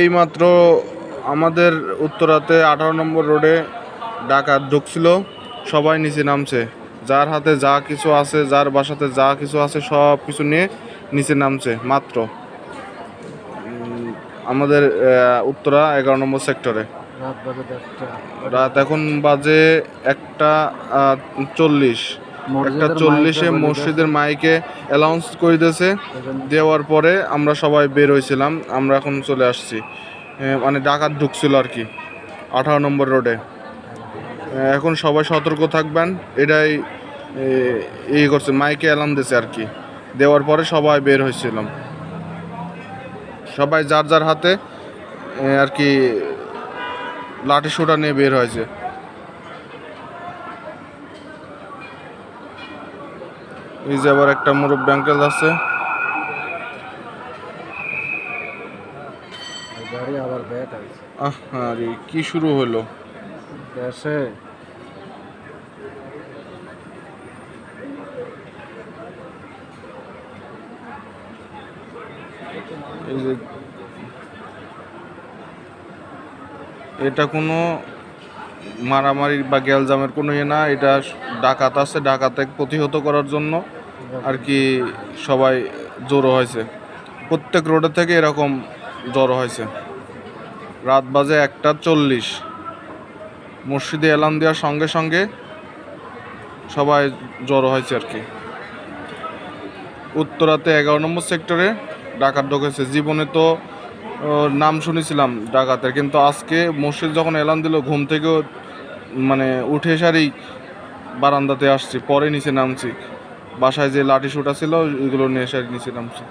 এইমাত্র আমাদের উত্তরাতে আঠারো নম্বর রোডে ডাকাত ঢুকছিল সবাই নিচে নামছে। যার হাতে যা কিছু আছে যার বাসাতে যা কিছু আছে সব কিছু নিয়ে নিচে নামছে মাত্র। আমাদের উত্তরা এগারো নম্বর সেক্টরে। রাত এখন বাজে একটা চল্লিশ। একটা চল্লিশে মসজিদের মাইকে অ্যালাউন্স করে দিয়েছে দেওয়ার পরে আমরা সবাই বের হয়েছিলাম আমরা এখন চলে আসছি। মানে ডাকাত ঢুকছিল আর কি। আঠারো নম্বর রোডে। এখন সবাই সতর্ক থাকবেন। এটাই এ, ই করছে। মাইকে অ্যালার্ম দিয়েছে আর কি। দেওয়ার পরে সবাই বের হয়েছিলাম সবাই যার যার হাতে আর কি লাঠি সোটা নিয়ে বের হয়েছে। এই যে আবার একটা মুরব্বী আঙ্কেল আছে। আবার আহ আরে কি শুরু হলো? দেশে এটা কোনো মারামারি বা গ্যালজামের কোনো ইয়ে না, এটা ডাকাত আছে ডাকাতে প্রতিহত করার জন্য আর কি সবাই জড়ো হয়েছে। প্রত্যেক রোডে থেকে এরকম জড়ো হয়েছে। রাত বাজে একটা চল্লিশ। মসজিদে এলান দেওয়ার সঙ্গে সঙ্গে সবাই জড়ো হয়েছে আর কি। উত্তরাতে এগারো নম্বর সেক্টরে ডাকাত ঢোকেছে। জীবনে তো নাম শুনেছিলাম ডাকাতের, কিন্তু আজকে মসজিদ যখন এলান দিল, ঘুম থেকেও মানে উঠে সারি বারান্দাতে আসছি, পরে নিচে নামছি। বাসায় যে লাঠি শুটা ছিল এগুলো নিয়ে এসে নিচে নামছি।